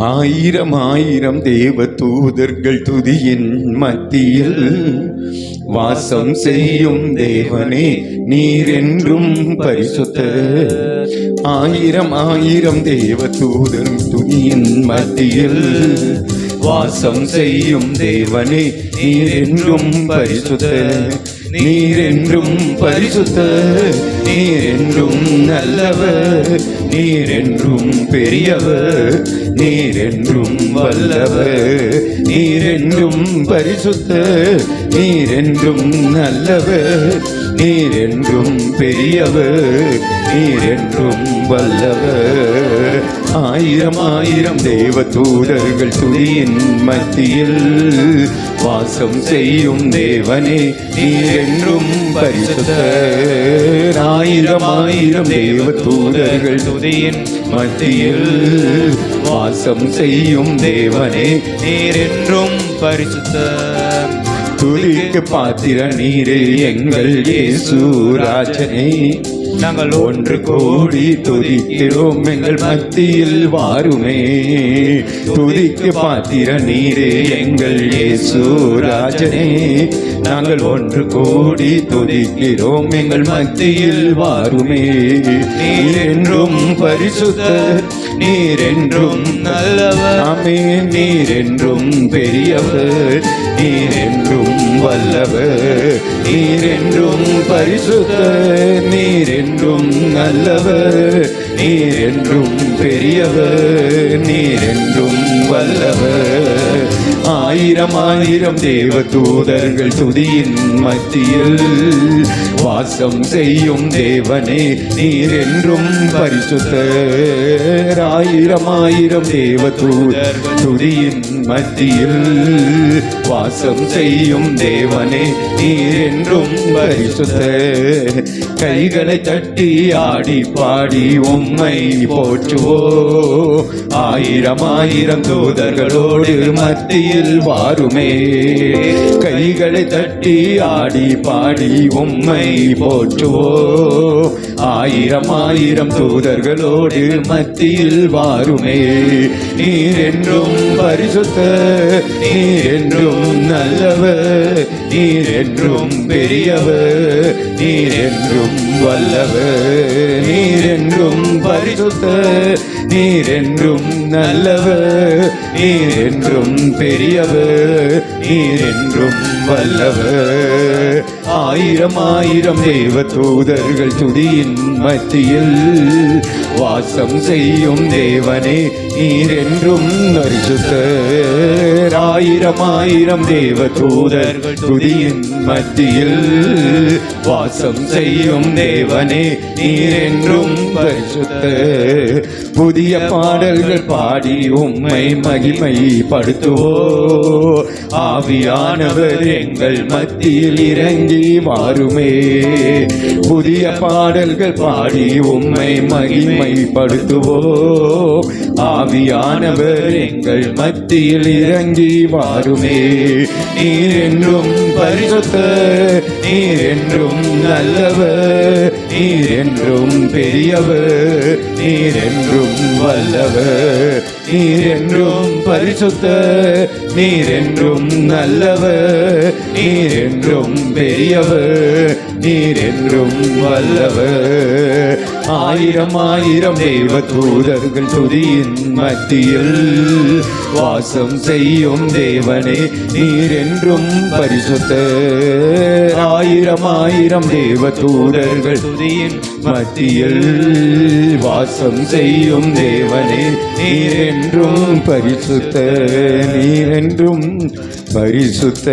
ஆயிரம் ஆயிரம் தேவ தூதர்கள் துதியின் மத்தியில் வாசம் செய்யும் தேவனே நீர் என்றும் பரிசுத்த. ஆயிரம் ஆயிரம் தேவ தூதர் துதியின் மத்தியில் வாசம் செய்யும் தேவனே நீர் என்றும் பரிசுத்த. நீர் என்றும் பரிசுத்த நீர் என்றும் நல்லவர் நீர் என்றும் பெரியவர் நீர் என்றும் வல்லவர் நீர் என்றும் பரிசுத்த நீர் என்றும் நல்லவர். நீர் என்றும் பெரியவர் நீர் என்றும் வல்லவர். ஆயிரம் ஆயிரம் தேவ தூதர்கள் துதியின் மத்தியில் வாசம் செய்யும் தேவனே நீர் என்றும் பரிசுத்தர். ஆயிரம் ஆயிரம் தேவ தூதர்கள் துதியின் மத்தியில் வாசம் செய்யும் தேவனே நீர் என்றும் பரிசுத்தர். துதிக்கு பாத்திர நீரே எங்கள் இயேசு ராஜனே. நாங்கள் ஒன்று கோடி துதிக்கிறோம் எங்கள் மத்தியில் வாருமே. துதிக்கு பாத்திர நீரே எங்கள் இயேசு ராஜனே. நாங்கள் ஒன்று கோடி துதிக்கிறோம் எங்கள் மத்தியில் வாருமே. நீர் என்றும் பரிசுத்தர். நீர் என்றும் நல்லவர். ஆமே நீர் என்றும் பெரியவர். நீர் என்றும் வல்லவர். நீர் என்றும் பரிசுத்தர். நீர் என்றும் நல்லவர். நீர் என்றும் பெரியவர். நீர் என்றும் வல்லவர். ஆயிரம் ஆயிரம் தேவ தூதர்கள் துதியின் மத்தியில் வாசம் செய்யும் தேவனே நீர் என்றும் பரிசுத்தர். ஆயிரம் ஆயிரம் தேவ தூதர்கள் துதியின் மத்தியில் வாசம் செய்யும் தேவனே நீர் என்றும் பரிசுத்தர். கைகளை தட்டி ஆடி பாடி உம்மை போற்றுவோ. ஆயிரம் ஆயிரம் தூதர்களோடு மத்தியில் வாருமே. கைகளை தட்டி ஆடி பாடி உம்மை போற்றுவோ. ஆயிரம் ஆயிரம் தூதர்களோடு மத்தியில் வாருமே. நீர் என்றும் பரிசுத்த நீர் என்றும் நல்லவர் நீர் என்றும் பெரியவர் நீர் என்றும் வல்லவர் நீர் என்றும் பரிசுத்த நீர் என்றும் நல்லவர் நீர் என்றும் பெரியவர் நீர் என்றும் வல்லவர் ஆயிரம் ஆயிரம் தேவ தூதர்கள் துதியின் மத்தியில் வாசம் செய்யும் தேவனே நீர் என்றும் பரிசுத்தர் ஆயிரம் ஆயிரம் தேவ தூதர்கள் துதியின் மத்தியில் வாசம் செய்யும் தேவனே நீர் என்றும் பரிசுத்தர். புதிய பாடல்கள் பாடி உம்மை மகிமைப்படுத்துவோ. ஆவியானவர் எங்கள் மத்தியில் இறங்கி வாருமே. புதிய பாடல்கள் பாடி உம்மை மகிமைப்படுத்துவோம். ஆவியானவர் எங்கள் மத்தியில் இறங்கி வாருமே. நீர் என்றும் பரிசுத்த நீர் என்றும் நல்லவர் நீர் என்றும் பெரியவர் நீர் என்றும் வல்லவர். நீர் என்றும் பரிசுத்த நீர் என்றும் நல்லவர் நீர் என்றும் பெரியவர். நீர் என்றும் வல்லவர். ஆயிரம் ஆயிரம் தெய்வ தூதர்கள் துதியின் மத்தியில் வாசம் செய்யும் தேவனே நீர் என்றும் பரிசுத்த. ஆயிரம் ஆயிரம் தேவ தூதர்கள் துதியின் மத்தியில் வாசம் செய்யும் தேவனே நீர் என்றும் பரிசுத்த நீர் என்றும் பரிசுத்த.